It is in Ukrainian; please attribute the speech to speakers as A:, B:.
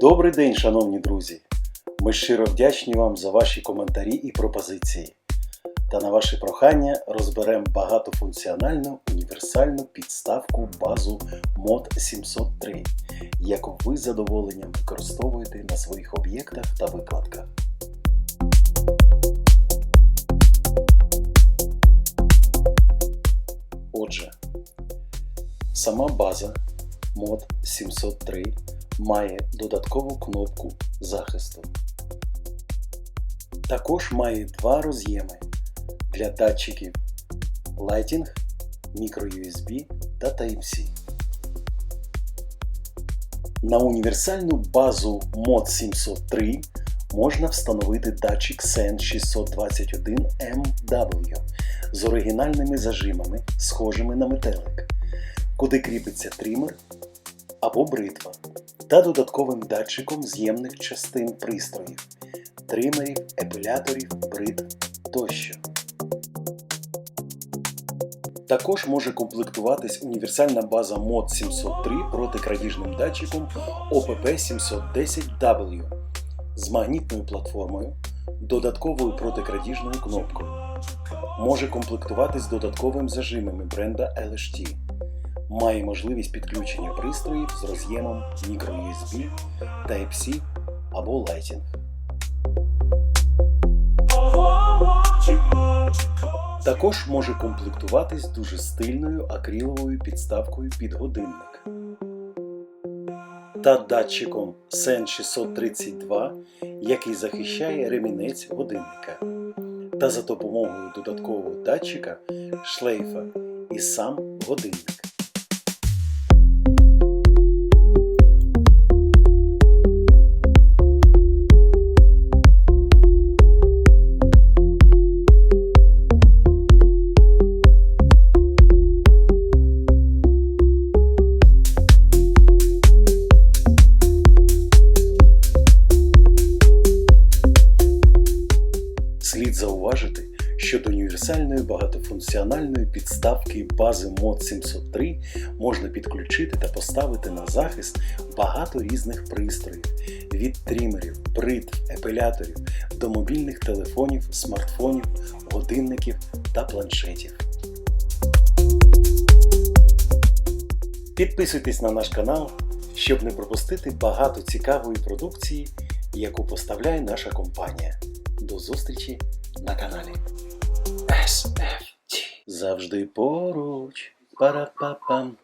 A: Добрий день, шановні друзі! Ми щиро вдячні вам за ваші коментарі і пропозиції. Та на ваше прохання розберемо багатофункціональну універсальну підставку базу MOD 703, яку ви з задоволенням використовуєте на своїх об'єктах та викладках. Отже, сама база MOD 703 має додаткову кнопку захисту. Також має два роз'єми для датчиків Lighting, microUSB та Type-C. На універсальну базу MOD 703 можна встановити датчик SEN 621MW з оригінальними зажимами, схожими на метелик, куди кріпиться тример або бритва, та додатковим датчиком з'ємних частин пристроїв, тримерів, епіляторів, бритв тощо. Також може комплектуватись універсальна база MOD 703 протикрадіжним датчиком OPP710W з магнітною платформою, додатковою протикрадіжною кнопкою. Може комплектуватись додатковим зажимами бренда LHT. Має можливість підключення пристроїв з роз'ємом microUSB, Type-C або Lighting. Також може комплектуватись дуже стильною акриловою підставкою під годинник та датчиком SEN 632, який захищає ремінець годинника, та за допомогою додаткового датчика шлейфа і сам годинник. Зауважити, що до універсальної багатофункціональної підставки бази MOD 703 можна підключити та поставити на захист багато різних пристроїв від трімерів, бритв, епіляторів до мобільних телефонів, смартфонів, годинників та планшетів. Підписуйтесь на наш канал, щоб не пропустити багато цікавої продукції, яку поставляє наша компанія. До зустрічі на каналі. SFT. Завжди поруч. Пара-па-пам.